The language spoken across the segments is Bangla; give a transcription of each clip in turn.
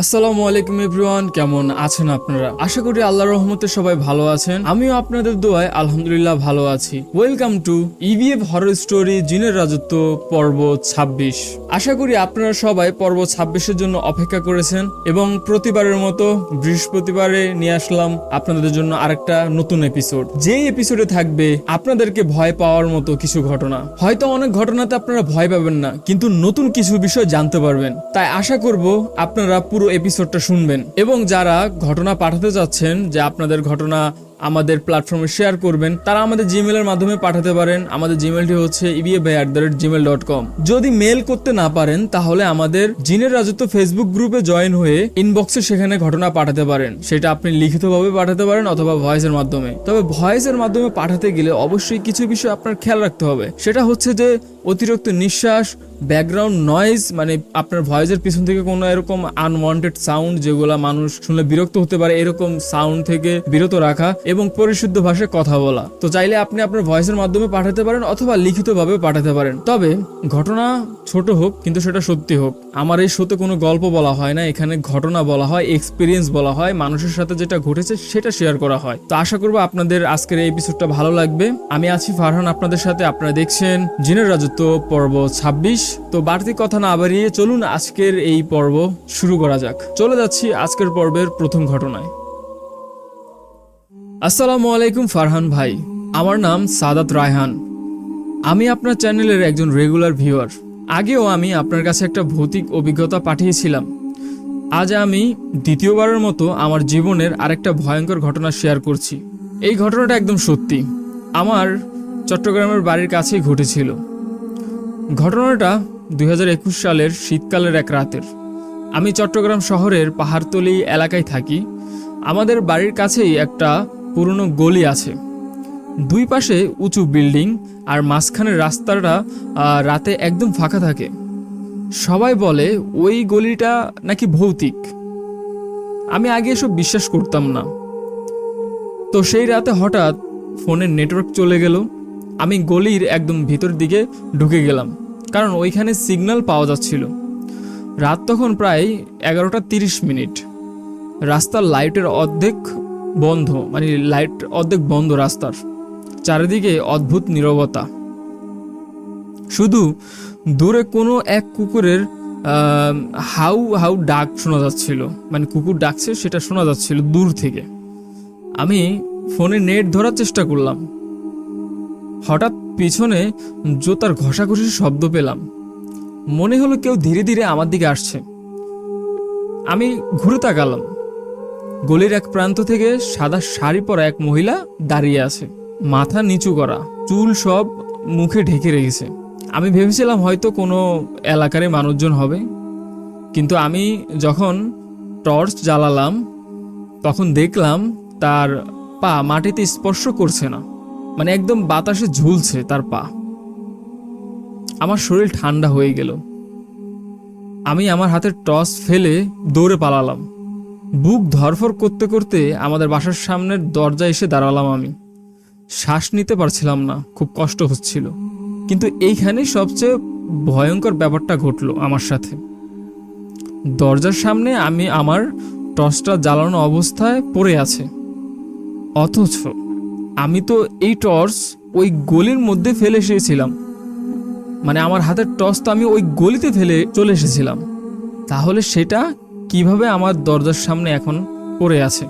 আসসালামু আলাইকুম এভরিওয়ান, কেমন আছেন আপনারা? আশা করি আল্লাহর রহমতে সবাই ভালো আছেন। আমিও আপনাদের দোয়ায় আলহামদুলিল্লাহ ভালো আছি। Welcome to EVF horror story জিনের রাজত্ব, পর্ব ২৬ আশা করি আপনারা সবাই পর্ব ২৬ জন্য অপেক্ষা করেছেন এবং প্রতিবারের মতো বৃহস্পতিবারে নিয়ে আসলাম আপনাদের জন্য আরেকটা নতুন এপিসোড যে এপিসোডে থাকবে আপনাদেরকে ভয় পাওয়ার মতো কিছু ঘটনা। হয়তো অনেক ঘটনাতে আপনারা ভয় পাবেন না, কিন্তু নতুন কিছু বিষয় জানতে পারবেন। তাই আশা করব আপনারা পুরো এপিসোডটা শুনবেন। এবং যারা ঘটনা পাঠাতে যাচ্ছেন যে আপনাদের ঘটনা আমাদের প্ল্যাটফর্মে শেয়ার করবেন। তারা আমাদের জিমেলের মাধ্যমে পাঠাতে পারেন। আমাদের জিমেলটি হচ্ছে EBA by at the rate gmail dot com যদি মেল করতে না পারেন, তাহলে আমাদের জিনের রাজত্ব ফেসবুক গ্রুপে জয়েন হয়ে ইনবক্সে সেখানে ঘটনা পাঠাতে পারেন। সেটা আপনি লিখিতভাবে পাঠাতে পারেন অথবা ভয়েসের মাধ্যমে। তবে ভয়েসের মাধ্যমে পাঠাতে গেলে অবশ্যই কিছু বিষয় আপনার খেয়াল রাখতে হবে। সেটা হচ্ছে যে, অতিরিক্ত নিঃশ্বাস ব্যাকগ্রাউন্ড নয়েজ মানে আপনার ভয়েসের পিছন থেকে কোনো এরকম আনওয়ান্টেড সাউন্ড যেগুলা মানুষ শুনলে বিরক্ত হতে পারে, এরকম সাউন্ড থেকে বিরত রাখা এবং পরিশুদ্ধ ভাষায় কথা বলা। তো চাইলে আপনি আপনার ভয়েসের মাধ্যমে পাঠাতে পারেন অথবা লিখিতভাবে পাঠাতে পারেন। তবে ঘটনা ছোট হোক, কিন্তু সেটা সত্যি হোক। আমার এই শোতে কোনো গল্প বলা হয় না, এখানে ঘটনা বলা হয় এক্সপিরিয়েন্স বলা হয়, মানুষের সাথে যেটা ঘটেছে সেটা শেয়ার করা হয়। তো আশা করব আপনাদের আজকের এই এপিসোডটা ভালো লাগবে। আমি আছি ফারহান, আপনাদের সাথে আপনারা দেখছেন জিনের রাজত্ব পর্ব ২৬ তো বাড়তি কথা না বাড়িয়ে চলুন আজকের এই পর্ব শুরু করা যাক। চলে যাচ্ছি আজকের পর্বের প্রথম ঘটনায়। আসসালামু আলাইকুম, ফারহান ভাই। আমার নাম সাদাত রায়হান। আমি আপনার চ্যানেলের একজন রেগুলার ভিউয়ার। আগেও আমি আপনার কাছে একটা ভৌতিক অভিজ্ঞতা পাঠিয়েছিলাম। আজ আমি দ্বিতীয়বারের মতো আমার জীবনের আরেকটা ভয়ঙ্কর ঘটনা শেয়ার করছি। এই ঘটনাটা একদম সত্যি। আমার চট্টগ্রামের বাড়ির কাছেই ঘটেছিল। ঘটনাটা দু হাজার একুশ সালের শীতকালের এক রাতের। আমি চট্টগ্রাম শহরের পাহাড়তলি এলাকায় থাকি। আমাদের বাড়ির কাছেই একটা পুরনো গলি আছে। দুই পাশে উঁচু বিল্ডিং আর মাঝখানের রাস্তাটা রাতে একদম ফাঁকা থাকে। সবাই বলে, ওই গলিটা নাকি ভৌতিক। আমি আগে এসব বিশ্বাস করতাম না। তো সেই রাতে হঠাৎ ফোনের নেটওয়ার্ক চলে গেল। আমি গলির একদম ভিতর দিকে ঢুকে গেলাম, কারণ ওইখানে সিগন্যাল পাওয়া যাচ্ছিল। রাত তখন প্রায় এগারোটা তিরিশ মিনিট। রাস্তার লাইটের অর্ধেক বন্ধ মানে লাইট অর্ধেক বন্ধ রাস্তার। চারিদিকে অদ্ভুত নীরবতা। শুধু দূরে কোনো এক কুকুরের হাউ হাউ ডাক শোনা যাচ্ছিল। মানে কুকুর ডাকছে, সেটা শোনা যাচ্ছিল দূর থেকে। আমি ফোনে নেট ধরার চেষ্টা করলাম। হঠাৎ পিছনে জোতার ঘষাঘষির শব্দ পেলাম। মনে হলো কেউ ধীরে ধীরে আমার দিকে আসছে। আমি ঘুরে তাকালাম। গলির এক প্রান্ত থেকে সাদা শাড়ি পরা এক মহিলা দাঁড়িয়ে আছে। মাথা নিচু করা, চুল সব মুখে ঢেকে রেখেছে। আমি ভেবেছিলাম হয়তো কোনো এলাকারই মানুষজন হবে। কিন্তু আমি যখন টর্চ জ্বালালাম, তখন দেখলাম তার পা মাটিতে স্পর্শ করছে না। মানে একদম বাতাসে ঝুলছে তার পা। আমার শরীর ঠান্ডা হয়ে গেল। আমি আমার হাতের টস ফেলে দৌড়ে পালালাম। বুক ধরফর করতে করতে আমাদের বাসার সামনের দরজা এসে দাঁড়ালাম আমি। শ্বাস নিতে পারছিলাম না, খুব কষ্ট হচ্ছিল। কিন্তু এইখানে সবচেয়ে ভয়ঙ্কর ব্যাপারটা ঘটলো আমার সাথে। দরজার সামনে আমি আমার টর্চটা জ্বালানো অবস্থায় পড়ে আছে। অথচ আমি তো এই টর্চ ওই গলির মধ্যে ফেলে এসেছিলাম। মানে আমার হাতের টর্চ তো আমি ওই গলিতে ফেলে চলে এসেছিলাম। তাহলে সেটা কীভাবে আমার দরজার সামনে এখন পড়ে আছে?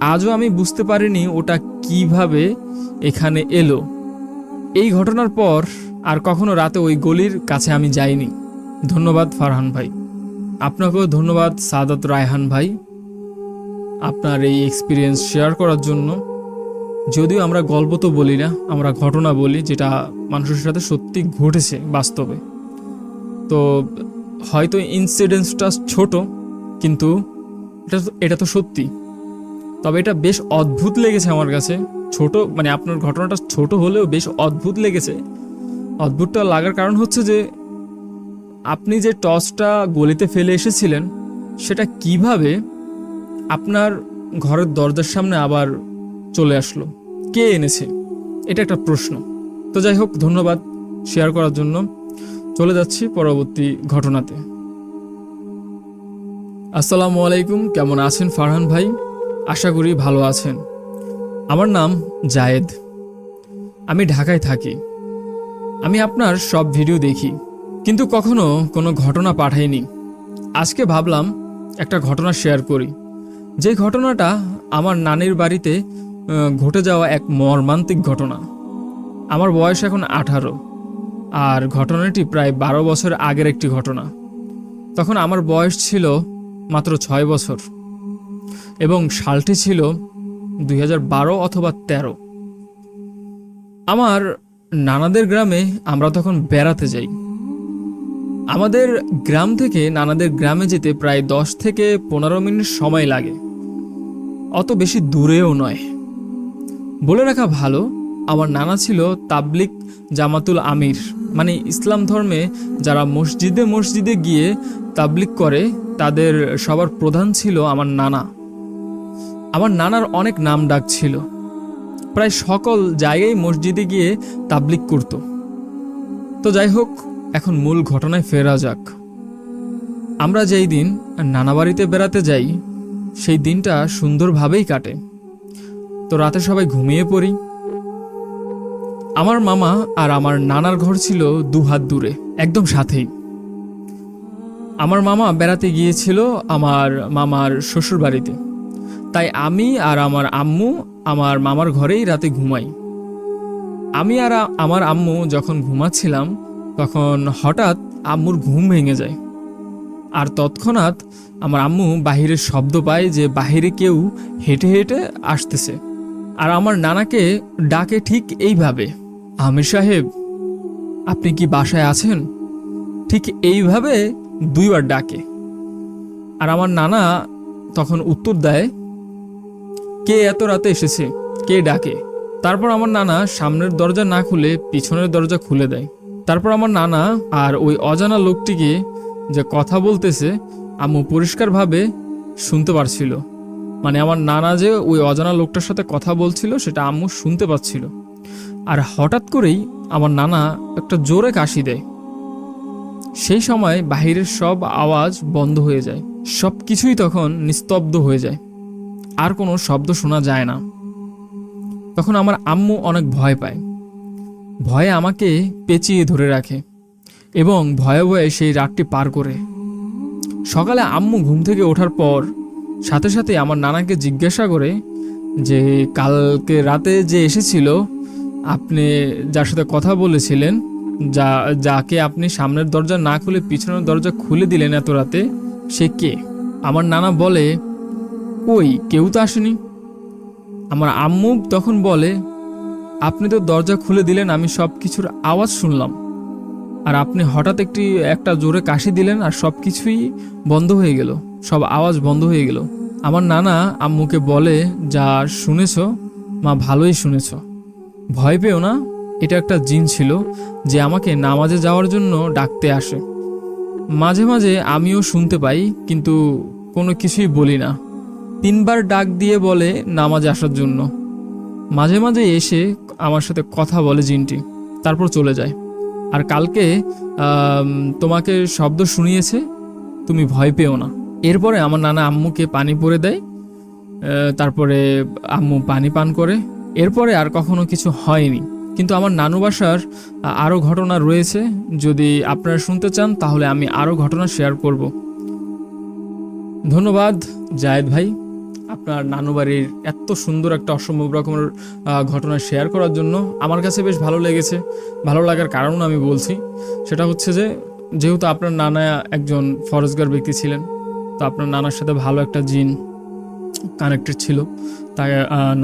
আজও আমি বুঝতে পারিনি ওটা কীভাবে এখানে এলো। এই ঘটনার পর আর কখনো রাতে ওই গলির কাছে আমি যাইনি। ধন্যবাদ ফারহান ভাই। আপনাকেও ধন্যবাদ সাদাত রায়হান ভাই আপনার এই এক্সপিরিয়েন্স শেয়ার করার জন্য। যদিও আমরা গল্প তো বলি না, আমরা ঘটনা বলি যেটা মানুষের সাথে সত্যি ঘটেছে বাস্তবে। তো হয়তো ইনসিডেন্সটা ছোট, কিন্তু এটা এটা তো সত্যি। তবে এটা বেশ অদ্ভুত লেগেছে আমার কাছে। ছোট মানে আপনার ঘটনাটা ছোট হলেও বেশ অদ্ভুত লেগেছে। অদ্ভুতটা লাগার কারণ হচ্ছে যে, আপনি যে টসটা গলিতে ফেলে এসেছিলেন, সেটা কীভাবে আপনার ঘরের দরজার সামনে আবার চলে আসলো? কে এনেছে? এটা একটা প্রশ্ন। তো যাই হোক, ধন্যবাদ শেয়ার করার জন্য। চলে যাচ্ছি পরবর্তী ঘটনাতে। আসসালামু আলাইকুম, কেমন আছেন ফারহান ভাই? আশা করি ভালো আছেন। আমার নাম জায়েদ। আমি ঢাকায় থাকি। আমি আপনার সব ভিডিও দেখি, কিন্তু কখনো কোনো ঘটনা পাঠাইনি। আজকে ভাবলাম একটা ঘটনা শেয়ার করি। যে ঘটনাটা আমার নানির বাড়িতে ঘটে যাওয়া এক মর্মান্তিক ঘটনা। আমার বয়স এখন আঠারো। আর ঘটনাটি প্রায় বারো বছর আগের একটি ঘটনা। তখন আমার বয়স ছিল মাত্র ছয় বছর এবং সালটি ছিল দুই অথবা ১৩ আমার নানাদের গ্রামে আমরা তখন বেড়াতে যাই। আমাদের গ্রাম থেকে নানাদের গ্রামে যেতে প্রায় দশ থেকে পনেরো মিনিট সময় লাগে। অত বেশি দূরেও নয়। বলে রাখা ভালো, আমার নানা ছিল তাবলিক জামাতুল আমির। মানে ইসলাম ধর্মে যারা মসজিদে মসজিদে গিয়ে তাবলিক করে, তাদের সবার প্রধান ছিল আমার নানা। আমার নানার অনেক নাম ডাক ছিল। প্রায় সকল জায়গায় মসজিদে গিয়ে তাবলিক করত। তো যাই হোক, এখন মূল ঘটনায় ফেরা যাক। আমরা যেই দিন নানা বাড়িতে বেড়াতে যাই, সেই দিনটা সুন্দরভাবেই কাটে। তো রাতে সবাই ঘুমিয়ে পড়ি। আমার মামা আর আমার নানার ঘর ছিল দু হাত দূরে, একদম সাথেই। আমার মামা বেড়াতে গিয়েছিল আমার মামার শ্বশুর বাড়িতে তাই আমি আর আমার আম্মু আমার মামার ঘরেই রাতে ঘুমাই। আমি আর আমার আম্মু যখন ঘুমাচ্ছিলাম, তখন হঠাৎ আম্মুর ঘুম ভেঙে যায়। আর তৎক্ষণাৎ আমার আম্মু বাহিরের শব্দ পায় যে বাহিরে কেউ হেঁটে হেঁটে আসতেছে। আর আমার নানাকে ডাকে ঠিক এইভাবে। আমির সাহেব, আপনি কি বাসায় আছেন? ঠিক এইভাবে দুইবার ডাকে। আর আমার নানা তখন উত্তর দেয়, কে এত রাতে এসেছে? কে ডাকে? তারপর আমার নানা সামনের দরজা না খুলে পিছনের দরজা খুলে দেয়। তারপর আমার নানা আর ওই অজানা লোকটিকে যে কথা বলতেছে, আম্মু পরিষ্কারভাবে শুনতে পারছিল। মানে আমার নানা যে ওই অজানা লোকটার সাথে কথা বলছিল, সেটা আম্মু শুনতে পাচ্ছিল। আর হঠাৎ করেই আমার নানা একটা জোরে কাশি দেয়। সেই সময় বাহিরের সব আওয়াজ বন্ধ হয়ে যায়। সব কিছুই তখন নিস্তব্ধ হয়ে যায়। আর কোনো শব্দ শোনা যায় না। তখন আমার আম্মু অনেক ভয় পায়। ভয়ে আমাকে পেঁচিয়ে ধরে রাখে এবং ভয়ে ভয়ে সেই রাতটি পার করে। সকালে আম্মু ঘুম থেকে ওঠার পর সাথে সাথে আমার নানাকে জিজ্ঞাসা করে যে, কালকে রাতে যে এসেছিল, আপনি যার সাথে কথা বলেছিলেন, যা, যাকে আপনি সামনের দরজা না খুলে পিছনের দরজা খুলে দিলেন এত রাতে, সে কে? আমার নানা বলে কই কেউ তো আসেনি। আমার আম্মু তখন বলে, আপনি তো দরজা খুলে দিলেন, আমি সব কিছুর আওয়াজ শুনলাম। আর আপনি হঠাৎ একটি, একটা জোরে কাশি দিলেন, আর সব কিছুই বন্ধ হয়ে গেল। সব আওয়াজ বন্ধ হয়ে গেল। আমার নানা আম্মুকে বলে, যা শুনেছ, মা ভালোই শুনেছ। ভয় পেও না, এটা একটা জিন ছিল যে আমাকে নামাজে যাওয়ার জন্য ডাকতে আসে। মাঝে মাঝে আমিও শুনতে পাই, কিন্তু কোনো কিছুই বলি না। তিনবার ডাক দিয়ে বলে নামাজে আসার জন্য। মাঝে মাঝে এসে আমার সাথে কথা বলে জিনটি, তারপর চলে যায়। আর কালকে তোমাকে শব্দ শুনিয়েছে, তুমি ভয় পেও না। এরপরে আমার নানা আম্মুকে পানি পরে দেয় তারপরে আম্মু পানি পান করে। এরপরে আর কখনো কিছু হয়নি। কিন্তু আমার নানু বাসার আরও ঘটনা রয়েছে। যদি আপনারা শুনতে চান, তাহলে আমি আরও ঘটনা শেয়ার করব। ধন্যবাদ, জায়েদ ভাই। আপনার নানু বাড়ির এত সুন্দর একটা অসম্ভব রকমের ঘটনা শেয়ার করার জন্য আমার কাছে বেশ ভালো লেগেছে। ভালো লাগার কারণ আমি বলছি। সেটা হচ্ছে যে, যেহেতু আপনার নানা একজন ফরজগার ব্যক্তি ছিলেন তো আপনার নানার সাথে ভালো একটা জিন কানেক্টেড ছিল। তাই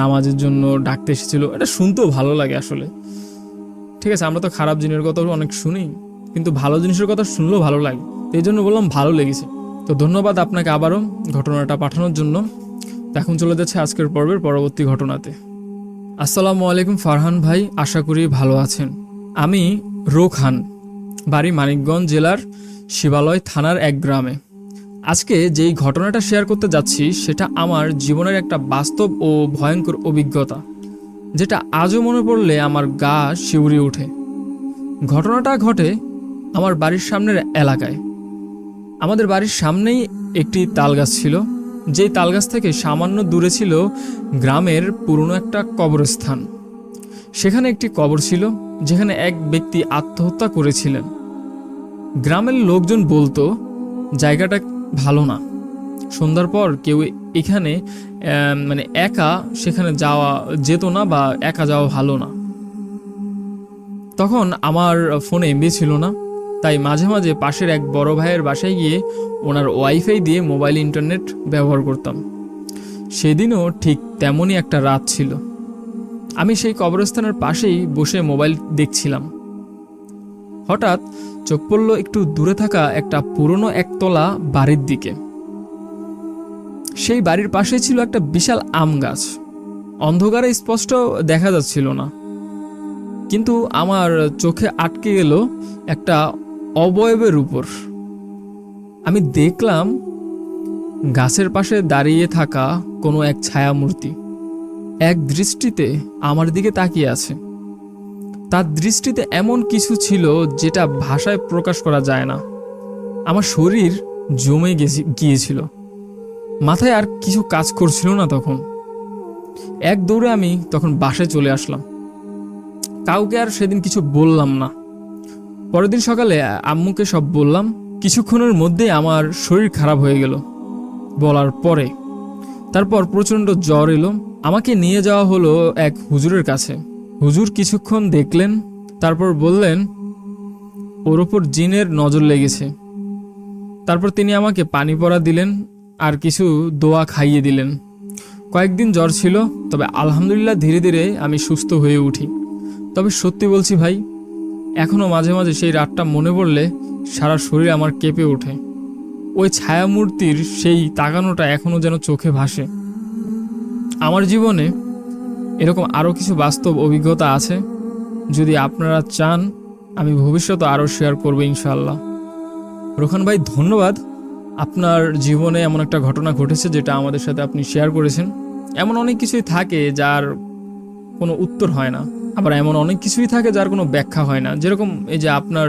নামাজের জন্য ডাকতে এসেছিল। এটা শুনতেও ভালো লাগে আসলে। ঠিক আছে, আমরা তো খারাপ জিনের কথা অনেক শুনি, কিন্তু ভালো জিনিসের কথা শুনলেও ভালো লাগে। এই জন্য বললাম ভালো লেগেছে। তো ধন্যবাদ আপনাকে আবারও ঘটনাটা পাঠানোর জন্য। এখন চলে যাচ্ছে আজকের পর্বের পরবর্তী ঘটনাতে। আসসালামু আলাইকুম ফারহান ভাই, আশা করি ভালো আছেন। আমি রোখান, বাড়ি মানিকগঞ্জ জেলার শিবালয় থানার এক গ্রামে। আজকে যেই ঘটনাটা শেয়ার করতে যাচ্ছি, সেটা আমার জীবনের একটা বাস্তব ও ভয়ঙ্কর অভিজ্ঞতা, যেটা আজও মনে পড়লে আমার গা শিউরে ওঠে। ঘটনাটা ঘটে আমার বাড়ির সামনের এলাকায়। আমাদের বাড়ির সামনেই একটি তাল গাছ ছিল, যেই তাল গাছ থেকে সামান্য দূরে ছিল গ্রামের পুরনো একটা কবরস্থান। সেখানে একটি কবর ছিল, যেখানে এক ব্যক্তি আত্মহত্যা করেছিলেন। গ্রামের লোকজন বলতো, জায়গাটা ভালো না। সন্ধ্যার পর কেউ এখানে মানে একা সেখানে যাওয়া যেত না বা একা যাওয়া ভালো না। তখন আমার ফোনে এমবি ছিল না, তাই মাঝে মাঝে পাশের এক বড় ভাইয়ের বাসায় গিয়ে ওনার ওয়াইফাই দিয়ে মোবাইল ইন্টারনেট ব্যবহার করতাম। সেদিনও ঠিক তেমনই একটা রাত ছিল। আমি সেই কবরস্থানের পাশেই বসে মোবাইল দেখছিলাম। হঠাৎ চোখ পড়ল একটু দূরে থাকা একটা পুরনো একতলা বাড়ির দিকে। সেই বাড়ির পাশে ছিল একটা বিশাল আম গাছ। অন্ধকারে স্পষ্ট দেখা যাচ্ছিল না। কিন্তু আমার চোখে আটকে গেল একটা অবয়বের উপর। আমি দেখলাম গাছের পাশে দাঁড়িয়ে থাকা কোনো এক ছায়ামূর্তি। এক দৃষ্টিতে আমার দিকে তাকিয়ে আছে। তার দৃষ্টিতে এমন কিছু ছিল যেটা ভাষায় প্রকাশ করা যায় না। আমার শরীর জমে গিয়েছিল। মাথায় আর কিছু কাজ করছিল না তখন। এক দৌড়ে আমি তখন বাসায় চলে আসলাম। কাউকে আর সেদিন কিছু বললাম না। পরের দিন সকালে আম্মুকে সব বললাম। কিছুক্ষণের মধ্যে আমার শরীর খারাপ হয়ে গেল। বলার পরে। তারপর প্রচণ্ড জ্বর এলো। আমাকে নিয়ে যাওয়া হলো এক হুজুরের কাছে। হুজুর কিছুক্ষণ দেখলেন, তারপর বললেন, ওর ওপর জিনের নজর লেগেছে। তারপর তিনি আমাকে পানি পড়া দিলেন আর কিছু দোয়া খাইয়ে দিলেন। কয়েকদিন জ্বর ছিল, তবে আলহামদুলিল্লাহ ধীরে ধীরে আমি সুস্থ হয়ে উঠি। তবে সত্যি বলছি ভাই এখনও মাঝে মাঝে সেই রাতটা মনে পড়লে সারা শরীর আমার কেঁপে ওঠে। ওই ছায়ামূর্তির সেই তাকানোটা এখনও যেন চোখে ভাসে। আমার জীবনে এরকম আরও কিছু বাস্তব অভিজ্ঞতা আছে যদি আপনারা চান, আমি ভবিষ্যতে আরও শেয়ার করব ইনশাল্লাহ রোখান ভাই, ধন্যবাদ। আপনার জীবনে এমন একটা ঘটনা ঘটেছে যেটা আমাদের সাথে আপনি শেয়ার করেছেন। এমন অনেক কিছুই থাকে যার কোনো উত্তর হয় না। আবার এমন অনেক কিছুই থাকে যার কোনো ব্যাখ্যা হয় না। যেরকম এই যে আপনার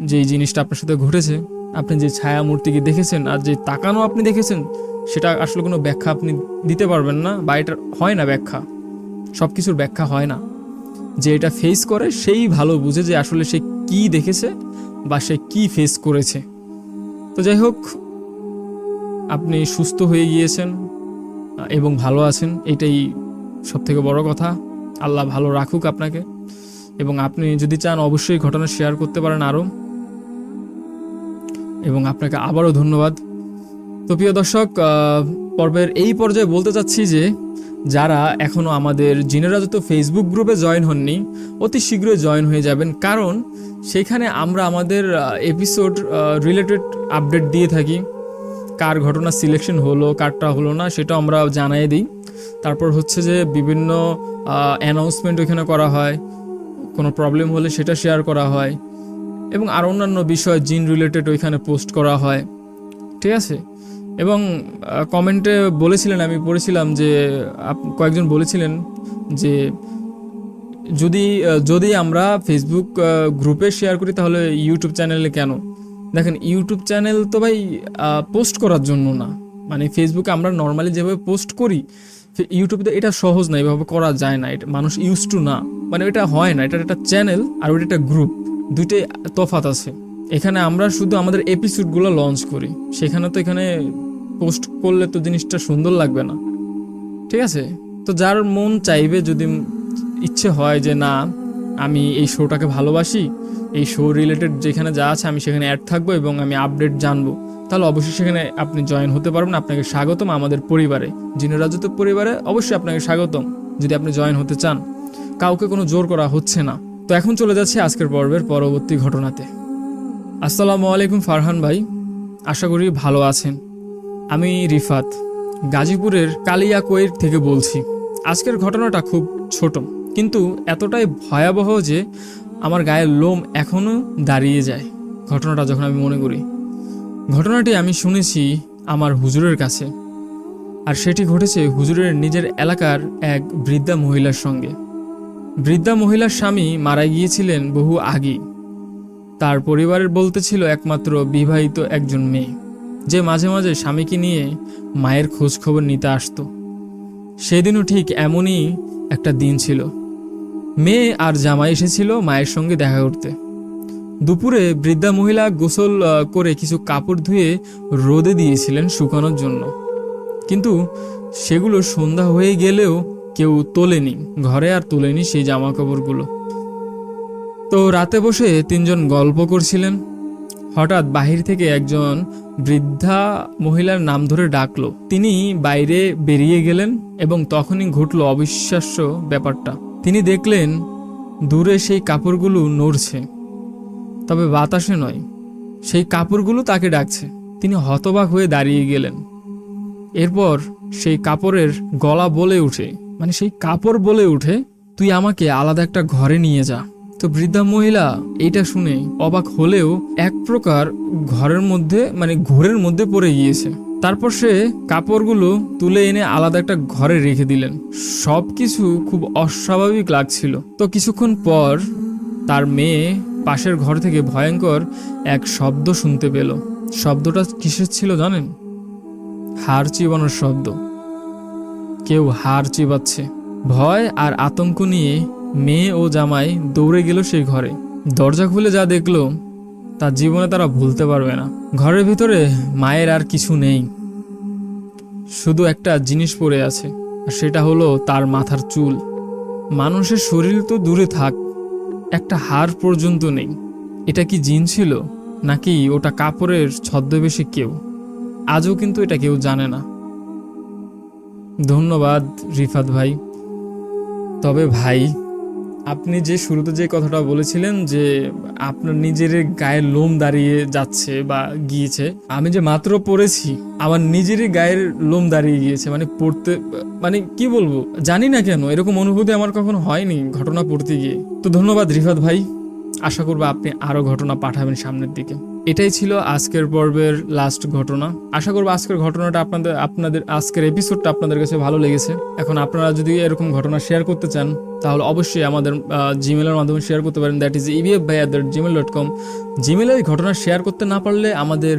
যে জিনিসটা আপনার সাথে ঘটেছে, আপনি যে ছায়া মূর্তিকে দেখেছেন আর যে তাকানো আপনি দেখেছেন, সেটা আসলে কোনো ব্যাখ্যা আপনি দিতে পারবেন না বা এটা হয় না ব্যাখ্যা। সব কিছুর ব্যাখ্যা হয় না। যে এটা ফেস করে, সেই ভালো বুঝে যে আসলে সে কি দেখেছে বা সে কি ফেস করেছে। তো যাই হোক, আপনি সুস্থ হয়ে গিয়েছেন এবং ভালো আছেন, এটাই সব থেকে বড় কথা। আল্লাহ ভালো রাখুক আপনাকে। এবং আপনি যদি চান অবশ্যই ঘটনা শেয়ার করতে পারেন আরও। এবং আপনাকে আবারও ধন্যবাদ। তো প্রিয় দর্শক পর্বের এই পর্যায়ে বলতে চাচ্ছি যে যারা এখনও আমাদের জিনেরা যত ফেসবুক গ্রুপে জয়েন হননি, অতি শীঘ্রই জয়েন হয়ে যাবেন। কারণ সেখানে আমরা আমাদের এপিসোড রিলেটেড আপডেট দিয়ে থাকি। কার ঘটনা সিলেকশন হলো, কারটা হলো না সেটা আমরা জানাই দিই। তারপর হচ্ছে যে বিভিন্ন অ্যানাউন্সমেন্ট ওইখানে করা হয়। কোনো প্রবলেম হলে সেটা শেয়ার করা হয়। এবং আর অন্যান্য বিষয় জিন রিলেটেড ওইখানে পোস্ট করা হয়। ঠিক আছে? এবং কমেন্টে বলেছিলেন, আমি পড়েছিলাম যে কয়েকজন বলেছিলেন যে, যদি যদি আমরা ফেসবুক গ্রুপে শেয়ার করি, তাহলে ইউটিউব চ্যানেলে কেন? দেখেন ইউটিউব চ্যানেল তো ভাই পোস্ট করার জন্য না। মানে ফেসবুকে আমরা নর্মালি যেভাবে পোস্ট করি ইউটিউবে এটা সহজ না, এভাবে করা যায় না। এটা মানুষ ইউজ টু না। মানে এটা হয় না এটা একটা চ্যানেল আর ওটা একটা গ্রুপ দুইটাই তফাত আছে। এখানে আমরা শুধু আমাদের এপিসোডগুলো লঞ্চ করি। সেখানে তো এখানে পোস্ট করলে তো জিনিসটা সুন্দর লাগবে না। ঠিক আছে? তো যার মন চাইবে, যদি ইচ্ছে হয় যে না, আমি এই শোটাকে ভালোবাসি, এই শো রিলেটেড যেখানে যা আছে আমি সেখানে অ্যাড থাকব এবং আমি আপডেট জানব। তাহলে অবশ্যই সেখানে আপনি জয়েন হতে পারবেন। আপনাকে স্বাগতম আমাদের পরিবারে। জিনের রাজত্ব পরিবারে, অবশ্যই আপনাকে স্বাগতম যদি আপনি জয়েন হতে চান। কাউকে কোনো জোর করা হচ্ছে না। তো এখন চলে যাচ্ছে আজকের পর্বের পরবর্তী ঘটনাতে। আসসালামু আলাইকুম ফারহান ভাই। আশা করি ভালো আছেন। আমি রিফাত, গাজীপুরের কালিয়াকৈর থেকে বলছি। আজকের ঘটনাটা খুব ছোট, কিন্তু এতটাই ভয়াবহ যে আমার গায়ের লোম এখনও দাঁড়িয়ে যায়, ঘটনাটা যখন আমি মনে করি। ঘটনাটি আমি শুনেছি আমার হুজুরের কাছে, আর সেটি ঘটেছে হুজুরের নিজের এলাকার এক বৃদ্ধা মহিলার সঙ্গে। বৃদ্ধা মহিলার স্বামী মারা গিয়েছিলেন বহু আগেই। তার পরিবারের বলতে ছিল একমাত্র বিবাহিত একজন মেয়ে। যে মাঝে মাঝে স্বামীকে নিয়ে মায়ের খোঁজখবর নিতে আসতো। সেদিনও ঠিক এমনই একটা দিন ছিল। মেয়ে আর জামাই এসেছিল মায়ের সঙ্গে দেখা করতে। দুপুরে বৃদ্ধা মহিলা গোসল করে কিছু কাপড় ধুয়ে রোদে দিয়েছিলেন শুকানোর জন্য। কিন্তু সেগুলো সন্ধ্যা হয়ে গেলেও কেউ তোলেনি। ঘরে আর তোলেনি সেই জামা কাপড়গুলো তো রাতে বসে তিনজন গল্প করছিলেন। হঠাৎ বাহির থেকে একজন বৃদ্ধা মহিলার নাম ধরে ডাকলো। তিনি বাইরে বেরিয়ে গেলেন এবং তখনই ঘটলো অবিশ্বাস্য ব্যাপারটা। তিনি দেখলেন দূরে সেই কাপড়গুলো নড়ছে, তবে বাতাসে নয়। সেই কাপড়গুলো তাকে ডাকছে। তিনি হতবাক হয়ে দাঁড়িয়ে গেলেন। এরপর সেই কাপড়ের গলা বলে উঠে মানে সেই কাপড় বলে উঠে, তুই আমাকে আলাদা একটা ঘরে নিয়ে যা। তো বৃদ্ধা মহিলা এটা শুনে অবাক হলেও এক প্রকার ঘরের মধ্যে মানে ঘোরের মধ্যে পড়ে গিয়েছে। তারপর সে কাপড়গুলো তুলে এনে আলাদা একটা ঘরে রেখে দিলেন। সব কিছু খুব অস্বাভাবিক লাগছিল। তো কিছুক্ষণ পর তার মেয়ে পাশের ঘর থেকে ভয়ঙ্কর এক শব্দ শুনতে পেল। শব্দটা কিসের ছিল জানেন? হাড় চিবানোর শব্দ। কেউ হাড় চিবাচ্ছে। ভয় আর আতঙ্ক নিয়ে মেয়ে ও জামাই দৌড়ে গেল সেই ঘরে। দরজা খুলে যা দেখল তা জীবনে তারা ভুলতে পারবে না। ঘরের ভিতরে মায়ের আর কিছু নেই। শুধু একটা জিনিস পড়ে আছে, আর সেটা হলো তার মাথার চুল। মানুষের শরীর তো দূরে থাক, একটা হাড় পর্যন্ত নেই। এটা কি জিন ছিল, নাকি ওটা কাপড়ের ছদ্মবেশী কেউ? আজও কিন্তু এটা কেউ জানে না। ধন্যবাদ রিফাত ভাই। তবে ভাই আপনি যে শুরুতে যে কথাটা বলেছিলেন যে আপনার নিজের গায়ে লোম দাঁড়িয়ে যাচ্ছে বা গিয়েছে, আমি যে মাত্র পড়েছি, আমার নিজেরই গায়ের লোম দাঁড়িয়ে গিয়েছে মানে পড়তে মানে কি বলব, জানি না কেন, এরকম অনুভূতি আমার কখনো হয়নি ঘটনা পড়তে গিয়ে। তো ধন্যবাদ রিফাত ভাই, আশা করব আপনি আরও ঘটনা পাঠাবেন সামনের দিকে। এটাই ছিল আজকের পর্বের লাস্ট ঘটনা। আশা করব আজকের ঘটনাটা আপনাদের আপনাদের আজকের এপিসোডটা আপনাদের কাছে ভালো লেগেছে। এখন আপনারা যদি এরকম ঘটনা শেয়ার করতে চান, তাহলে অবশ্যই আমাদের জিমেলের মাধ্যমে শেয়ার করতে পারেন। That is EVF by that Gmail dot com জিমেলের ঘটনা শেয়ার করতে না পারলে আমাদের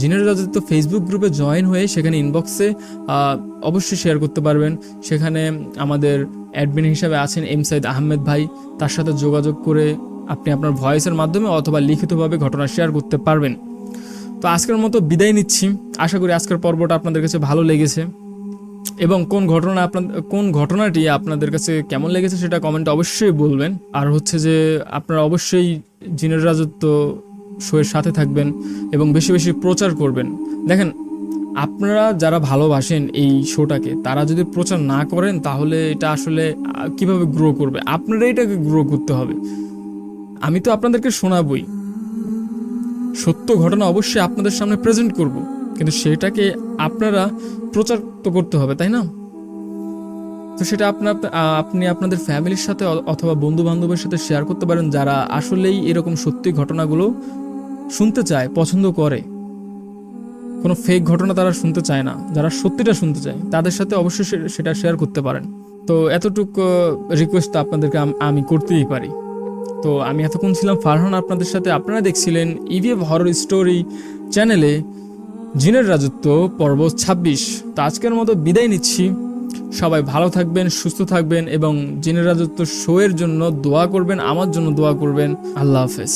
জিনের রাজত্ব ফেসবুক গ্রুপে জয়েন হয়ে সেখানে ইনবক্সে অবশ্যই শেয়ার করতে পারবেন। সেখানে আমাদের অ্যাডমিন হিসাবে আছেন এম সাইদ আহমেদ ভাই। তার সাথে যোগাযোগ করে আপনি আপনার ভয়েসের মাধ্যমে অথবা লিখিতভাবে ঘটনা শেয়ার করতে পারবেন। তো আজকের মতো বিদায় নিচ্ছি। আশা করি আজকের পর্বটা আপনাদের কাছে ভালো লেগেছে। এবং কোন ঘটনা আপনাদের কোন ঘটনাটি আপনাদের কাছে কেমন লেগেছে সেটা কমেন্টে অবশ্যই বলবেন। আর হচ্ছে যে আপনারা অবশ্যই জিনের রাজত্ব শোয়ের সাথে থাকবেন এবং বেশি বেশি প্রচার করবেন। দেখেন, আপনারা যারা ভালোবাসেন এই শোটাকে, তারা যদি প্রচার না করেন তাহলে এটা আসলে কীভাবে গ্রো করবে? আপনারা এটাকে গ্রো করতে হবে। আমি তো আপনাদেরকে শোনাবই। সত্য ঘটনা অবশ্যই আপনাদের সামনে প্রেজেন্ট করব, কিন্তু সেটাকে আপনারা প্রচার তো করতে হবে, তাই না? তো সেটা আপনার, আপনি আপনাদের ফ্যামিলির সাথে অথবা বন্ধু বান্ধবের সাথে শেয়ার করতে পারেন যারা আসলেই এরকম সত্যি ঘটনাগুলো শুনতে চায়, পছন্দ করে। কোনো ফেক ঘটনা তারা শুনতে চায় না, যারা সত্যিটা শুনতে চায়, তাদের সাথে অবশ্যই সেটা শেয়ার করতে পারেন। তো এতটুকু রিকোয়েস্ট আপনাদেরকে আমি করতেই পারি। তো আমি এতক্ষণ ছিলাম ফারহান, আপনাদের সাথে আপনারা দেখছিলেন ইভিএফ হরর স্টোরি চ্যানেলে জিনের রাজত্ব পর্ব ছাব্বিশ। তো আজকের মতো বিদায় নিচ্ছি। সবাই ভালো থাকবেন, সুস্থ থাকবেন এবং জিনের রাজত্ব শো এর জন্য দোয়া করবেন, আমার জন্য দোয়া করবেন। আল্লাহ হাফেজ।